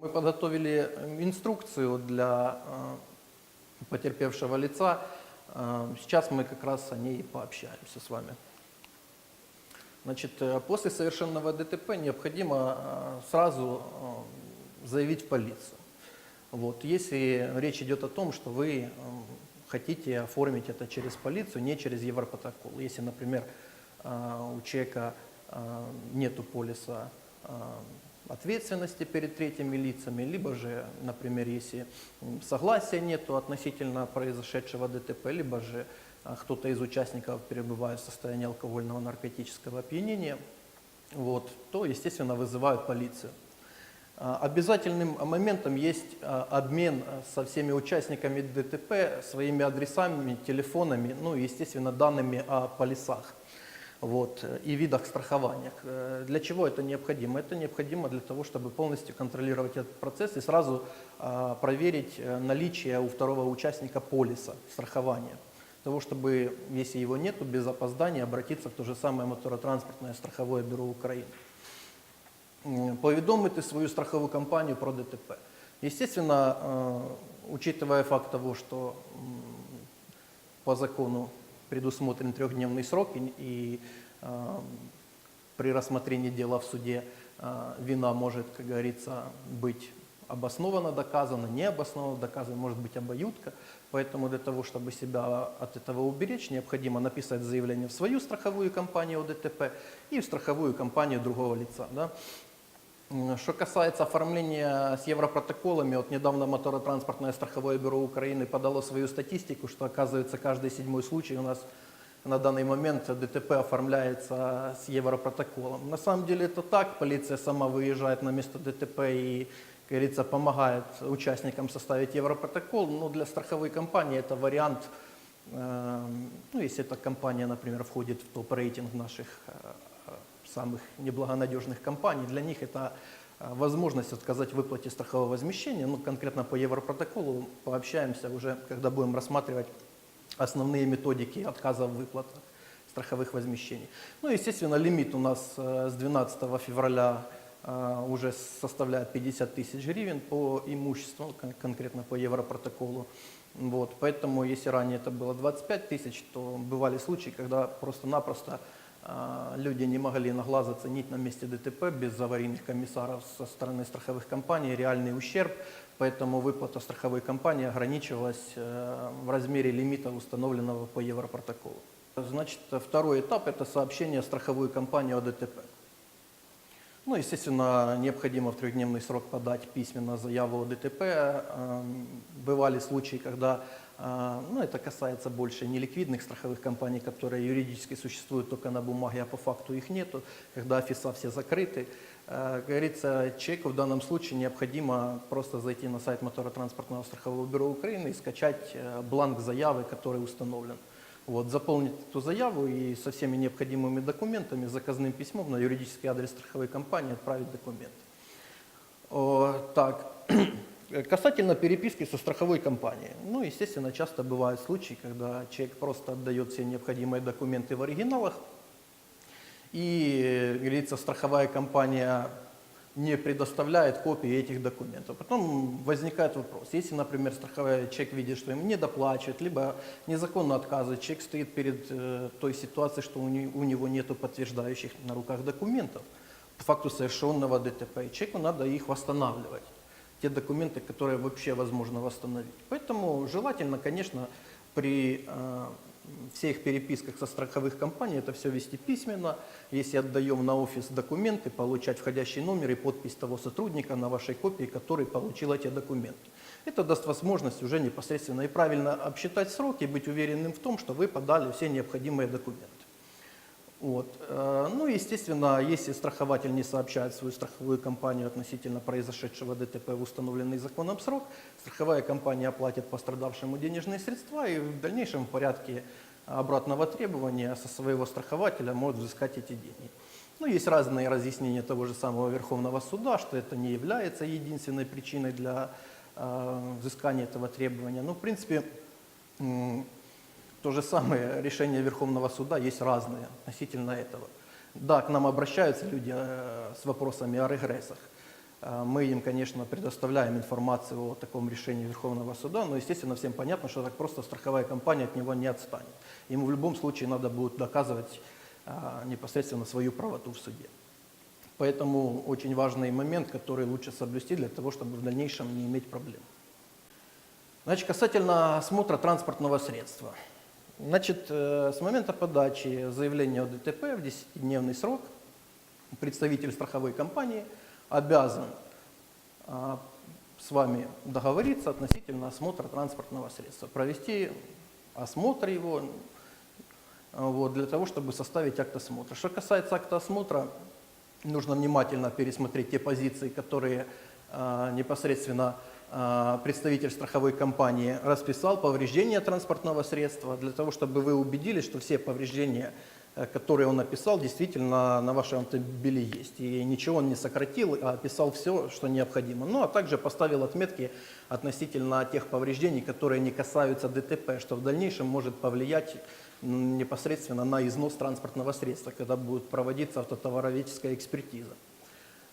Мы подготовили э, инструкцию для э, потерпевшего лица. Э, Сейчас мы как раз о ней пообщаемся с вами. Значит, после совершенного ДТП необходимо сразу заявить в полицию. Вот. Если речь идет о том, что вы хотите оформить это через полицию, не через Европротокол. Если, например, у человека нету полиса ответственности перед третьими лицами, либо же, например, если согласия нету относительно произошедшего ДТП, либо же а, кто-то из участников перебывает в состоянии алкогольного наркотического опьянения, вот, то, естественно, вызывают полицию. А, Обязательным моментом есть а, обмен со всеми участниками ДТП своими адресами, телефонами, ну и, естественно, данными о полисах вот, э, и видах страхования. Э, Для чего это необходимо? Это необходимо для того, чтобы полностью контролировать этот процесс и сразу а, проверить э, наличие у второго участника полиса страхования. Для того, чтобы, если его нету, без опоздания обратиться в то же самое моторотранспортное страховое бюро України. М, повідомити свою страхову компанію про ДТП. Естественно, э, учитывая факт того, что м, по закону предусмотрен трехдневный срок и, и, э, при рассмотрении дела в суде э, вина может, как говорится, быть обоснованно доказана, не обоснованно доказана, может быть обоюдка. Поэтому для того, чтобы себя от этого уберечь, необходимо написать заявление в свою страховую компанию о ДТП и в страховую компанию другого лица. Да? Что касается оформления с европротоколами, вот недавно моторотранспортное страховое бюро Украины подало свою статистику, что оказывается каждый седьмой случай у нас на данный момент ДТП оформляется с европротоколом. На самом деле это так, полиция сама выезжает на место ДТП и, как говорится, помогает участникам составить европротокол, но для страховой компании это вариант, э, ну, если эта компания, например, входит в топ-рейтинг наших э, самых неблагонадежных компаний, для них это э, возможность отказать в выплате страхового возмещения. Ну, конкретно по Европротоколу пообщаемся уже, когда будем рассматривать основные методики отказа в выплатах страховых возмещений. Ну, естественно, лимит у нас э, с 12 февраля э, уже составляет 50 тысяч гривен по имуществу, кон- конкретно по Европротоколу. Вот, поэтому, если ранее это было 25 тысяч, то бывали случаи, когда просто-напросто а, люди не могли на глаз оценить на месте ДТП без аварийных комиссаров со стороны страховых компаний реальный ущерб, поэтому выплата страховой компании ограничивалась э, в размере лимита, установленного по Европротоколу. Значит, второй этап – это сообщение в страховую компанию о ДТП. Ну, естественно, необходимо в трехдневный срок подать письменно заяву о ДТП. Эм, Бывали случаи, когда, э, ну, это касается больше неликвидных страховых компаний, которые юридически существуют только на бумаге, а по факту их нету, когда офиса все закрыты. Как говорится, человеку в данном случае необходимо просто зайти на сайт моторотранспортного страхового бюро Украины и скачать э, бланк заявы, который установлен. Вот, заполнить эту заяву и со всеми необходимыми документами, заказным письмом на юридический адрес страховой компании отправить документ. О, так, касательно переписки со страховой компанией. Ну, естественно, часто бывают случаи, когда человек просто отдает все необходимые документы в оригиналах, и, э, говорится, страховая компания не предоставляет копии этих документов. Потом возникает вопрос, если, например, страховой человек видит, что ему не доплачивают, либо незаконно отказывает, человек стоит перед э, той ситуацией, что у, не- у него нет подтверждающих на руках документов по факту совершенного ДТП, и человеку надо их восстанавливать, те документы, которые вообще возможно восстановить. Поэтому желательно, конечно, при э, всех переписках со страховых компаний это все вести письменно. Если отдаем на офис документы, получать входящий номер и подпись того сотрудника на вашей копии, который получил эти документы. Это даст возможность уже непосредственно и правильно обсчитать сроки и быть уверенным в том, что вы подали все необходимые документы. Вот. Э, Ну, естественно, если страхователь не сообщает свою страховую компанию относительно произошедшего ДТП в установленный законом срок, страховая компания оплатит пострадавшему денежные средства и в дальнейшем порядке обратного требования со своего страхователя может взыскать эти деньги. Ну, есть разные разъяснения того же самого Верховного суда, что это не является единственной причиной для э, взыскания этого требования. Ну, в принципе, то же самое решение Верховного суда есть разные относительно этого. Да, к нам обращаются люди э, с вопросами о регрессах. Э, Мы им, конечно, предоставляем информацию о таком решении Верховного суда, но, естественно, всем понятно, что так просто страховая компания от него не отстанет. Ему в любом случае надо будет доказывать а, непосредственно свою правоту в суде. Поэтому очень важный момент, который лучше соблюсти для того, чтобы в дальнейшем не иметь проблем. Значит, касательно осмотра транспортного средства. Значит, э, с момента подачи заявления о ДТП в 10-дневный срок представитель страховой компании обязан а, с вами договориться относительно осмотра транспортного средства, провести осмотр его а, вот, для того, чтобы составить акт осмотра. Что касается акта осмотра, нужно внимательно пересмотреть те позиции, которые а, непосредственно представитель страховой компании расписал повреждения транспортного средства, для того, чтобы вы убедились, что все повреждения, э, которые он описал, действительно на вашем автомобиле есть. И ничего он не сократил, а описал все, что необходимо. Ну, а также поставил отметки относительно тех повреждений, которые не касаются ДТП, что в дальнейшем может повлиять непосредственно на износ транспортного средства, когда будет проводиться автотовароведческая экспертиза.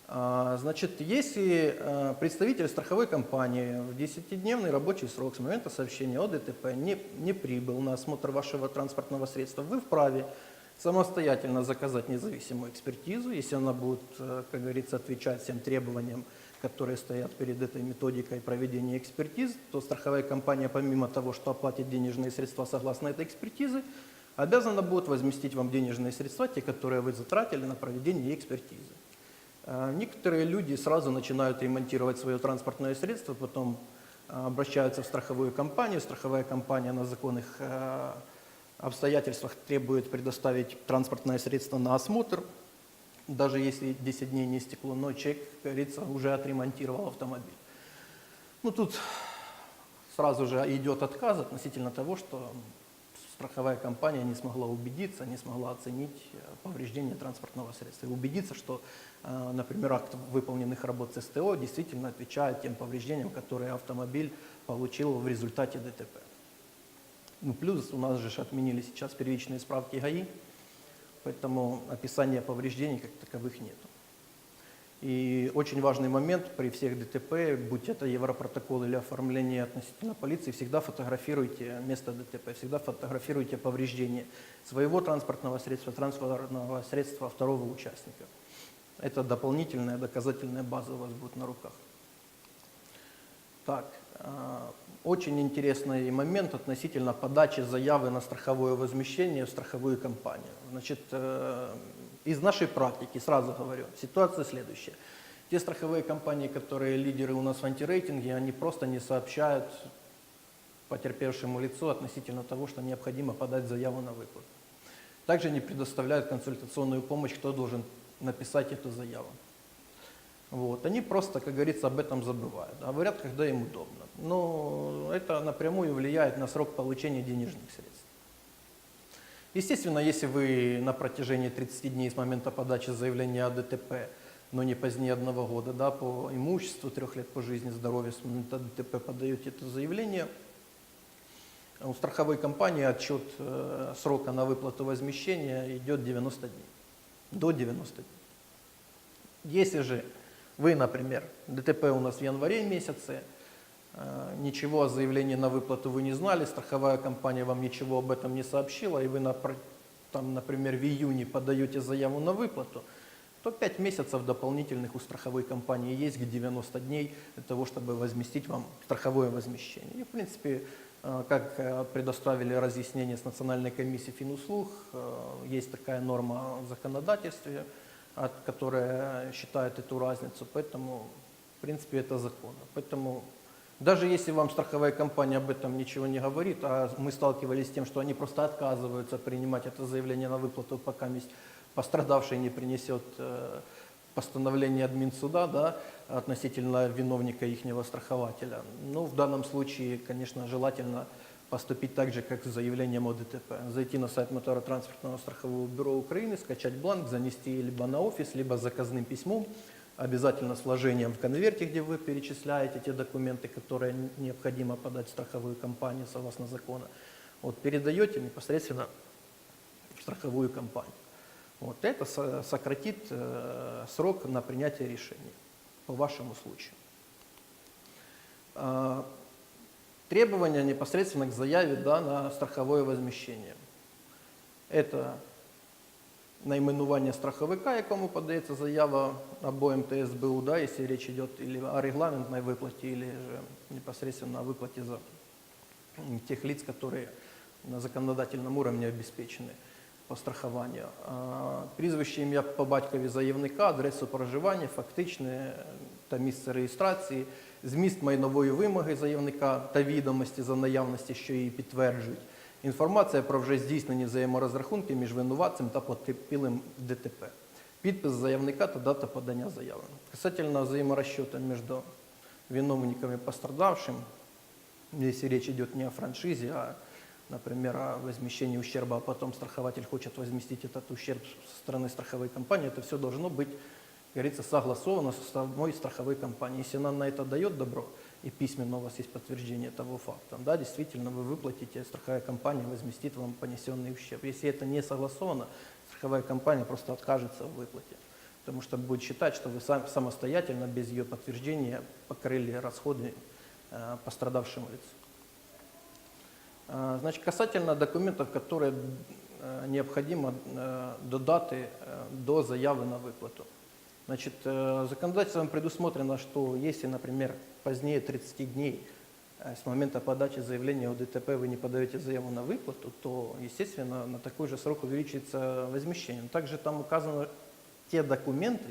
А, Значит, если э, представитель страховой компании в 10-дневный рабочий срок с момента сообщения о ДТП не, не прибыл на осмотр вашего транспортного средства, вы вправе самостоятельно заказать независимую экспертизу, если она будет, э, как говорится, отвечать всем требованиям, которые стоят перед этой методикой проведения экспертиз, то страховая компания, помимо того, что оплатит денежные средства согласно этой экспертизы, обязана будет возместить вам денежные средства, те, которые вы затратили на проведение экспертизы. А, Некоторые люди сразу начинают ремонтировать свое транспортное средство, потом а, обращаются в страховую компанию. Страховая компания на законных а, обстоятельствах требует предоставить транспортное средство на осмотр, даже если 10 дней не стекло, но человек, как говорится, уже отремонтировал автомобиль. Ну тут сразу же идет отказ относительно того, что страховая компания не смогла убедиться, не смогла оценить э, повреждение транспортного средства. И убедиться, что, э, например, акт выполненных работ с СТО действительно отвечает тем повреждениям, которые автомобиль получил в результате ДТП. Ну, плюс у нас же отменили сейчас первичные справки ГАИ, поэтому описания повреждений как таковых нет. И очень важный момент при всех ДТП, будь это Европротокол или оформление относительно полиции, всегда фотографируйте место ДТП, всегда фотографируйте повреждения своего транспортного средства, транспортного средства второго участника. Это дополнительная доказательная база у вас будет на руках. Так, а, очень интересный момент относительно подачи заявы на страховое возмещение в страховую компанию. Значит, э, из нашей практики, сразу говорю, ситуация следующая. Те страховые компании, которые лидеры у нас в антирейтинге, они просто не сообщают потерпевшему лицу относительно того, что необходимо подать заяву на выплату. Также не предоставляют консультационную помощь, кто должен написать эту заяву. Вот. Они просто, как говорится, об этом забывают, а говорят, когда им удобно. Но это напрямую влияет на срок получения денежных средств. Естественно, если вы на протяжении 30 дней с момента подачи заявления о ДТП, но не позднее одного года, да, по имуществу, трех лет по жизни, здоровью, с момента ДТП подаете это заявление, у страховой компании отчет э, срока на выплату возмещения идет 90 дней, до 90 дней. Если же вы, например, ДТП у нас в январе месяце, ничего о заявлении на выплату вы не знали, страховая компания вам ничего об этом не сообщила, и вы, напр- там, например, в июне подаете заяву на выплату, то 5 месяцев дополнительных у страховой компании есть, к 90 дней для того, чтобы возместить вам страховое возмещение. И, в принципе, э, как э, предоставили разъяснение с Национальной комиссией финуслуг, э, есть такая норма в законодательстве, от- которая считает эту разницу, поэтому, в принципе, это законно. Поэтому даже если вам страховая компания об этом ничего не говорит, а мы сталкивались с тем, что они просто отказываются принимать это заявление на выплату, пока пострадавший не принесет э, постановление админсуда да, относительно виновника ихнего страхователя. Ну, в данном случае, конечно, желательно поступить так же, как с заявлением о ДТП. Зайти на сайт Моторотранспортного страхового бюро Украины, скачать бланк, занести либо на офис, либо заказным письмом, обязательно с вложением в конверте, где вы перечисляете те документы, которые необходимо подать в страховую компанию согласно закону. Вот, передаете непосредственно в страховую компанию. Вот это со- сократит э, срок на принятие решения. по вашему случаю. А, Требования непосредственно к заяве да, на страховое возмещение. Это найменування страховика, якому подається заява або МТСБУ, да, если речь идет или о регламентной выплате, или же непосредственно о выплате за м, тех лиц, которые на законодательном уровне обеспечены по страхуванню. А, Прізвище, ім'я по батькові заявника, адресу проживання, фактичне е, та місце реєстрації, зміст майнової вимоги заявника та відомості за наявності, що її підтверджують, інформація про вже здійснені взаєморозрахунки між винуватцем та потерпілим в ДТП, підпис заявника та дата подання заяви. Касательно взаиморасчета между виновниками и пострадавшим, если речь идет не о франшизе, а, например, о возмещении ущерба, а потом страхователь хочет возместить этот ущерб со стороны страховой компании, это все должно быть, как говорится, согласовано со самой страховой компанией. Если она на это дает добро, и письменно у вас есть подтверждение того факта, да, действительно, вы выплатите, страховая компания возместит вам понесенный ущерб. Если это не согласовано, страховая компания просто откажется в выплате, потому что будет считать, что вы сам, самостоятельно, без ее подтверждения, покрыли расходы э, пострадавшему лицу. А, Значит, касательно документов, которые э, необходимо э, до даты, э, до заявы на выплату. Значит, э, законодательством предусмотрено, что если, например, позднее 30 дней э, с момента подачи заявления о ДТП вы не подаете заяву на выплату, то, естественно, на такой же срок увеличится возмещение. Также там указаны те документы,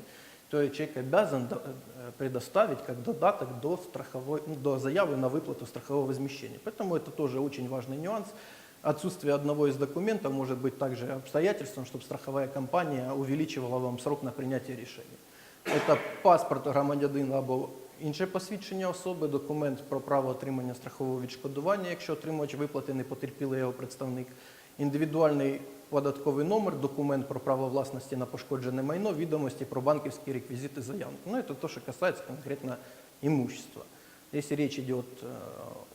которые человек обязан э, предоставить как додаток до, страховой, ну, до заявы на выплату страхового возмещения. Поэтому это тоже очень важный нюанс. Отсутствие одного из документов может быть также обстоятельством, чтобы страховая компания увеличивала вам срок на принятие решения. Это паспорт громадянина або інше посвідчення особи, документ про право отримання страхового відшкодування, якщо отримувач виплати не потерпілий його представник, індивідуальний податковий номер, документ про право власності на пошкоджене майно, відомості про банківські реквізити заявника. Ну, это то, что касается конкретно имущества. Если речь идет э,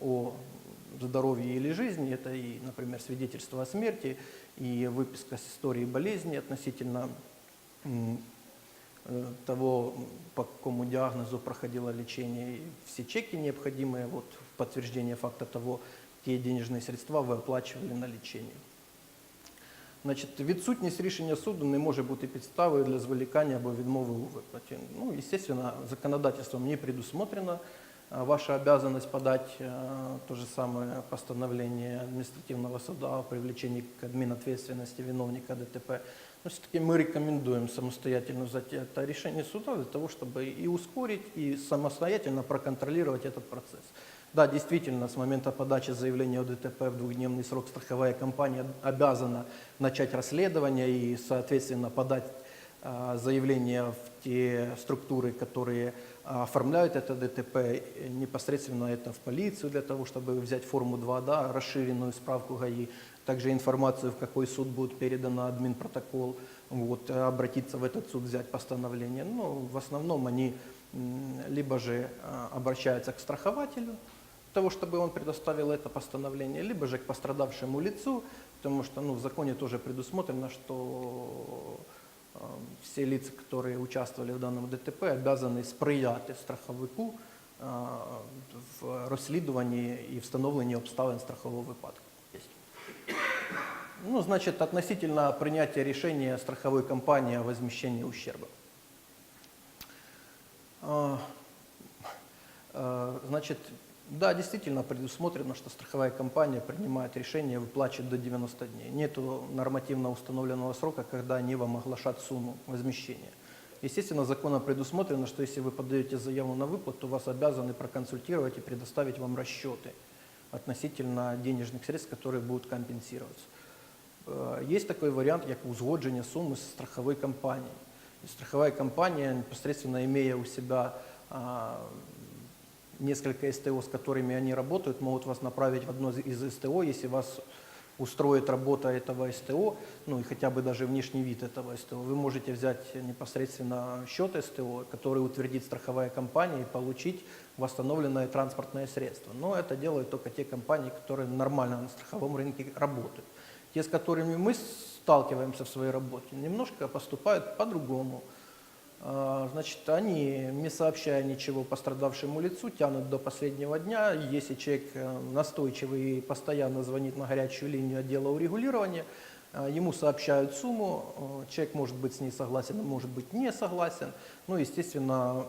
о здоровье или жизни, это и, например, свидетельство о смерти, и выписка с истории болезни относительно м, э, того, по какому диагнозу проходило лечение, и все чеки необходимые вот, в подтверждение факта того, какие денежные средства вы оплачивали на лечение. Значить, відсутність рішення суду не може бути підставою для зволікання або відмови у виплаті. Ну, естественно, законодательством не предусмотрено а, ваша обязанность подать а, то же самое постановление административного суда о привлечении к админответственности виновника ДТП. Но все-таки мы рекомендуем самостоятельно взять это решение суда для того, чтобы и ускорить, и самостоятельно проконтролировать этот процесс. Да, действительно, с момента подачи заявления о ДТП в двухдневный срок страховая компания обязана начать расследование и, соответственно, подать а, заявление в те структуры, которые а, оформляют это ДТП, непосредственно это в полицию для того, чтобы взять форму 2, да, расширенную справку ГАИ, также информацию, в какой суд будет передано админпротокол, вот, э, обратиться в этот суд, взять постановление. Ну, в основном они м, либо же а, обращаются к страхователю, того, чтобы он предоставил это постановление, либо же к пострадавшему лицу, потому что ну, в законе тоже предусмотрено, что э, все лица, которые участвовали в данном ДТП, обязаны сприяти страховику е, в розслідуванні і встановленні обставин страхового випадку. ну, значит, относительно принятия решения страховой компании о возмещении ущерба. А, а, Значит, да, действительно предусмотрено, что страховая компания принимает решение выплачивать до 90 дней. Нет нормативно установленного срока, когда они вам оглашат сумму возмещения. Естественно, законом предусмотрено, что если вы подаете заяву на выплату, вас обязаны проконсультировать и предоставить вам расчеты относительно денежных средств, которые будут компенсироваться. Э, Есть такой вариант, как узгодження суммы со страховой компанией. И страховая компания, непосредственно имея у себя а, несколько СТО, с которыми они работают, могут вас направить в одно из СТО, если вас устроит работа этого СТО, ну и хотя бы даже внешний вид этого СТО, вы можете взять непосредственно счет СТО, который утвердит страховая компания и получить восстановленное транспортное средство. Но это делают только те компании, которые нормально на страховом рынке работают. Те, с которыми мы сталкиваемся в своей работе, немножко поступают по-другому. А, Значит, они, не сообщая ничего пострадавшему лицу, тянут до последнего дня. Если человек э, настойчивый и постоянно звонит на горячую линию отдела урегулирования, а, ему сообщают сумму, э, человек может быть с ней согласен, а может быть не согласен. Ну, естественно,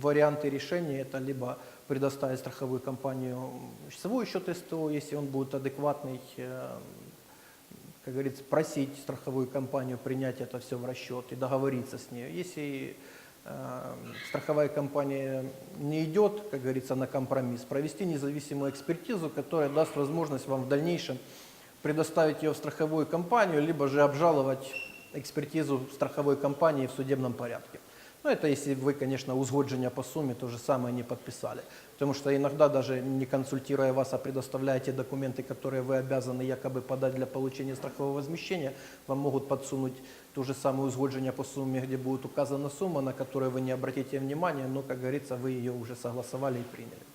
варианты решения это либо предоставить страховую компанию часовой счет СТО, если он будет адекватный, э, как говорится, просить страховую компанию принять это все в расчет и договориться с ней. Если э, страховая компания не идет, как говорится, на компромисс, провести независимую экспертизу, которая даст возможность вам в дальнейшем предоставить ее в страховую компанию, либо же обжаловать экспертизу страховой компании в судебном порядке. Ну, это если вы, конечно, узгодження по сумме то же самое не подписали. Потому что иногда даже не консультируя вас, а предоставляя те документы, которые вы обязаны якобы подать для получения страхового возмещения, вам могут подсунуть ту же самую узгоджение по сумме, где будет указана сумма, на которую вы не обратите внимания, но, как говорится, вы ее уже согласовали и приняли.